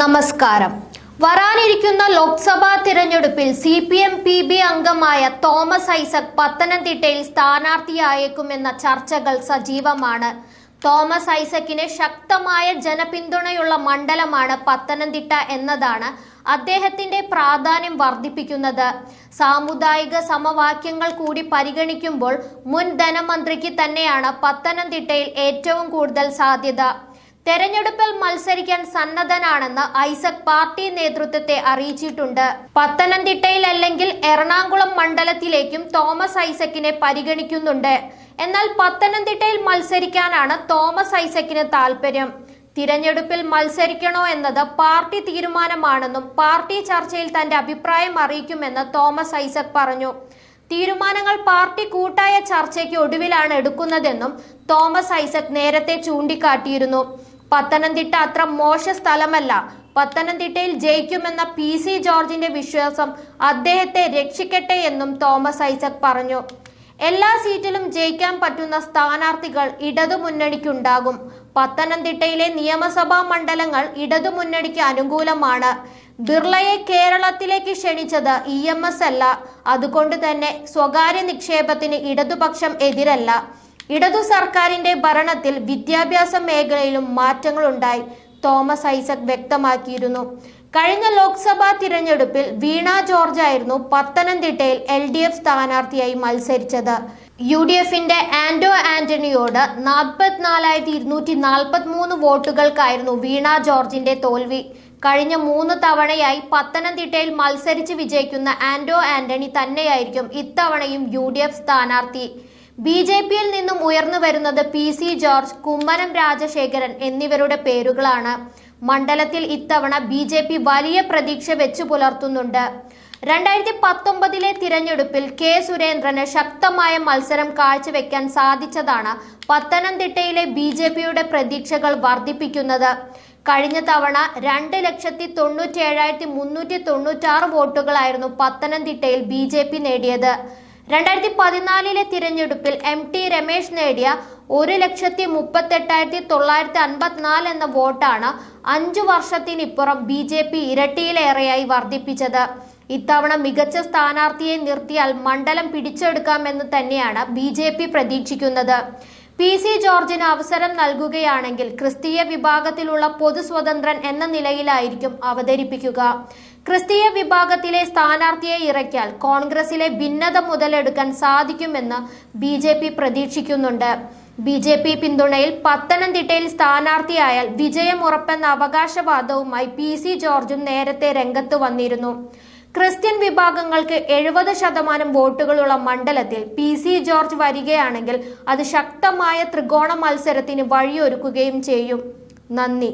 നമസ്കാരം. വരാനിരിക്കുന്ന ലോക്സഭാ തിരഞ്ഞെടുപ്പിൽ C P M P B അംഗമായ തോമസ് ഐസക് പത്തനംതിട്ടയിൽ സ്ഥാനാർത്ഥിയായേക്കുമെന്ന ചർച്ചകൾ സജീവമാണ്. തോമസ് ഐസക്കിന് ശക്തമായ ജനപിന്തുണയുള്ള മണ്ഡലമാണ് പത്തനംതിട്ട എന്നതാണ് അദ്ദേഹത്തിന്റെ പ്രാധാന്യം വർദ്ധിപ്പിക്കുന്നത്. സാമുദായിക സമവാക്യങ്ങൾ കൂടി പരിഗണിക്കുമ്പോൾ മുൻ ധനമന്ത്രിക്ക് തന്നെയാണ് പത്തനംതിട്ടയിൽ ഏറ്റവും കൂടുതൽ സാധ്യത. തെരഞ്ഞെടുപ്പിൽ മത്സരിക്കാൻ സന്നദ്ധനാണെന്ന് ഐസക് പാർട്ടി നേതൃത്വത്തെ അറിയിച്ചിട്ടുണ്ട്. പത്തനംതിട്ടയിൽ അല്ലെങ്കിൽ എറണാകുളം മണ്ഡലത്തിലേക്കും തോമസ് ഐസക്കിനെ പരിഗണിക്കുന്നുണ്ട്. എന്നാൽ പത്തനംതിട്ടയിൽ മത്സരിക്കാനാണ് തോമസ് ഐസക്കിന് താല്പര്യം തിരഞ്ഞെടുപ്പിൽ മത്സരിക്കണോ എന്നത് പാർട്ടി തീരുമാനമാണെന്നും പാർട്ടി ചർച്ചയിൽ തന്റെ അഭിപ്രായം അറിയിക്കുമെന്ന് തോമസ് ഐസക് പറഞ്ഞു. തീരുമാനങ്ങൾ പാർട്ടി കൂട്ടായ ചർച്ചയ്ക്ക് ഒടുവിലാണ് എടുക്കുന്നതെന്നും തോമസ് ഐസക് നേരത്തെ ചൂണ്ടിക്കാട്ടിയിരുന്നു. പത്തനംതിട്ട അത്ര മോശ സ്ഥലമല്ല. പത്തനംതിട്ടയിൽ ജയിക്കുമെന്ന പി സി ജോർജിന്റെ വിശ്വാസം അദ്ദേഹത്തെ രക്ഷിക്കട്ടെ എന്നും തോമസ് ഐസക് പറഞ്ഞു. എല്ലാ സീറ്റിലും ജയിക്കാൻ പറ്റുന്ന സ്ഥാനാർത്ഥികൾ ഇടതുമുന്നണിക്കുണ്ടാകും പത്തനംതിട്ടയിലെ നിയമസഭാ മണ്ഡലങ്ങൾ ഇടതുമുന്നണിക്ക് അനുകൂലമാണ്. ബിർളയെ കേരളത്തിലേക്ക് ക്ഷണിച്ചത് ഇ എം എസ് അല്ല. അതുകൊണ്ട് തന്നെ സ്വകാര്യ നിക്ഷേപത്തിന് ഇടതുപക്ഷം എതിരല്ല. ഇടതു സർക്കാരിന്റെ ഭരണത്തിൽ വിദ്യാഭ്യാസ മേഖലയിലും മാറ്റങ്ങളുണ്ടായി. തോമസ് ഐസക് വ്യക്തമാക്കിയിരുന്നു. കഴിഞ്ഞ ലോക്സഭാ തിരഞ്ഞെടുപ്പിൽ വീണ ജോർജ് ആയിരുന്നു പത്തനംതിട്ടയിൽ എൽ ഡി എഫ് സ്ഥാനാർത്ഥിയായി മത്സരിച്ചത്. യു ഡി എഫിന്റെ ആന്റോ ആന്റണിയോട് നാൽപ്പത്തിനാലായിരത്തി ഇരുന്നൂറ്റി നാൽപ്പത്തി മൂന്ന് വോട്ടുകൾക്കായിരുന്നു വീണ ജോർജിന്റെ തോൽവി. കഴിഞ്ഞ മൂന്ന് തവണയായി പത്തനംതിട്ടയിൽ മത്സരിച്ച് വിജയിക്കുന്ന ആന്റോ ആന്റണി തന്നെയായിരിക്കും ഇത്തവണയും യു ഡി എഫ് സ്ഥാനാർത്ഥി. ബി ജെ പിയിൽ നിന്നും ഉയർന്നു വരുന്നത് പി സി ജോർജ് കുമ്മനം രാജശേഖരൻ എന്നിവരുടെ പേരുകളാണ്. മണ്ഡലത്തിൽ ഇത്തവണ ബി ജെ പി വലിയ പ്രതീക്ഷ വെച്ചു പുലർത്തുന്നുണ്ട്. രണ്ടായിരത്തി പത്തൊമ്പതിലെ തിരഞ്ഞെടുപ്പിൽ കെ സുരേന്ദ്രന് ശക്തമായ മത്സരം കാഴ്ചവെക്കാൻ സാധിച്ചതാണ് പത്തനംതിട്ടയിലെ ബി ജെ പിയുടെ പ്രതീക്ഷകൾ വർദ്ധിപ്പിക്കുന്നത്. കഴിഞ്ഞ തവണ രണ്ട് ലക്ഷത്തി തൊണ്ണൂറ്റി ഏഴായിരത്തി മുന്നൂറ്റി തൊണ്ണൂറ്റാറ് വോട്ടുകളായിരുന്നു പത്തനംതിട്ടയിൽ ബി ജെ പി നേടിയത്. രണ്ടായിരത്തി പതിനാലിലെ തിരഞ്ഞെടുപ്പിൽ എം ടി രമേശ് നേടിയ ഒരു ലക്ഷത്തി മുപ്പത്തെട്ടായിരത്തി തൊള്ളായിരത്തി അൻപത്തിനാല് എന്ന വോട്ടാണ് അഞ്ചു വർഷത്തിനിപ്പുറം ബി ജെ പി ഇരട്ടിയിലേറെയായി വർദ്ധിപ്പിച്ചത്. ഇത്തവണ മികച്ച സ്ഥാനാർത്ഥിയെ നിർത്തിയാൽ മണ്ഡലം പിടിച്ചെടുക്കാമെന്ന് തന്നെയാണ് ബി പ്രതീക്ഷിക്കുന്നത്. പി സി ജോർജിന് അവസരം നൽകുകയാണെങ്കിൽ ക്രിസ്തീയ വിഭാഗത്തിലുള്ള പൊതു സ്വതന്ത്രൻ എന്ന നിലയിലായിരിക്കും അവതരിപ്പിക്കുക. ക്രിസ്തീയ വിഭാഗത്തിലെ സ്ഥാനാർത്ഥിയെ ഇറക്കിയാൽ കോൺഗ്രസിലെ ഭിന്നത മുതലെടുക്കാൻ സാധിക്കുമെന്ന് ബി ജെ പി പ്രതീക്ഷിക്കുന്നുണ്ട്. ബി ജെ പി പിന്തുണയിൽ പത്തനംതിട്ടയിൽ സ്ഥാനാർത്ഥിയായാൽ വിജയം ഉറപ്പെന്ന അവകാശവാദവുമായി പി സി ജോർജും നേരത്തെ രംഗത്ത് വന്നിരുന്നു. ക്രിസ്ത്യൻ വിഭാഗങ്ങൾക്ക് എഴുപത് ശതമാനം വോട്ടുകളുള്ള മണ്ഡലത്തിൽ പി സി ജോർജ് വരികയാണെങ്കിൽ അത് ശക്തമായ ത്രികോണ മത്സരത്തിന് വഴിയൊരുക്കുകയും ചെയ്യും. നന്ദി.